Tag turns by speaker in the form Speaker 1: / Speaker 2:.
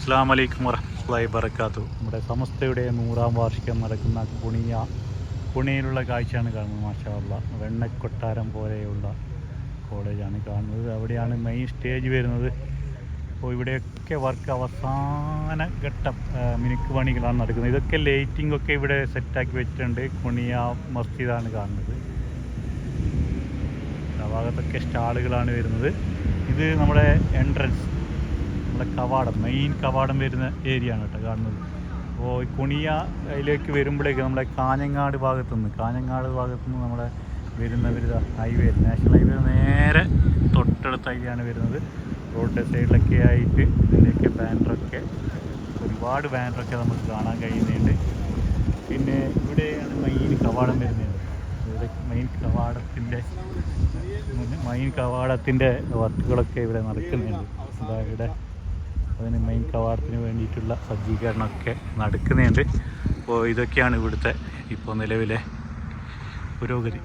Speaker 1: അസ്സാം വലൈക്കും വറഹമുല്ലായി വറക്കാത്തു നമ്മുടെ സമസ്തയുടെ നൂറാം വാർഷികം നടക്കുന്ന കുണിയ കുണിയിലുള്ള കാഴ്ചയാണ് കാണുന്നത് മാഷാള്ള വെണ്ണക്കൊട്ടാരം പോലെയുള്ള കോളേജാണ് കാണുന്നത്. അവിടെയാണ് മെയിൻ സ്റ്റേജ് വരുന്നത്. അപ്പോൾ ഇവിടെയൊക്കെ വർക്ക് അവസാന ഘട്ടം മിനുക്ക് പണികളാണ് നടക്കുന്നത്. ഇതൊക്കെ ലൈറ്റിംഗ് ഒക്കെ ഇവിടെ സെറ്റാക്കി വെച്ചിട്ടുണ്ട്. കുണിയ മസ്ജിദാണ് കാണുന്നത്. ആ ഭാഗത്തൊക്കെ സ്റ്റാളുകളാണ് വരുന്നത്. ഇത് നമ്മുടെ എൻട്രൻസ് നമ്മുടെ കവാടം മെയിൻ കവാടം വരുന്ന ഏരിയ ആണ് കേട്ടോ കാണുന്നത്. അപ്പോൾ ഈ കുണിയ അതിലേക്ക് വരുമ്പോഴേക്ക് നമ്മുടെ കാഞ്ഞങ്ങാട് ഭാഗത്തു നിന്ന് കാഞ്ഞങ്ങാട് ഭാഗത്തു നിന്ന് നമ്മുടെ വരുന്ന വരുന്ന ഹൈവേ നാഷണൽ ഹൈവേ നേരെ തൊട്ടടുത്തായിട്ടാണ് വരുന്നത്. റോഡ് സൈഡിലൊക്കെ ആയിട്ട് ഇതിന്റെയൊക്കെ ബാനറൊക്കെ ഒരുപാട് ബാനറൊക്കെ നമുക്ക് കാണാൻ കഴിയുന്നുണ്ട്. പിന്നെ ഇവിടെയാണ് മെയിൻ കവാടം വരുന്നത്. ഇവിടെ മെയിൻ കവാടത്തിന്റെ മെയിൻ കവാടത്തിന്റെ വർക്കുകളൊക്കെ ഇവിടെ നടക്കുന്നുണ്ട്. ഇതാ ഇവിടെ അതിന് മെയിൻ കവാടത്തിന് വേണ്ടിയിട്ടുള്ള സജ്ജീകരണമൊക്കെ നടക്കുന്നുണ്ട്. അപ്പോൾ ഇതൊക്കെയാണ് ഇവിടുത്തെ ഇപ്പോൾ നിലവിലെ പുരോഗതി.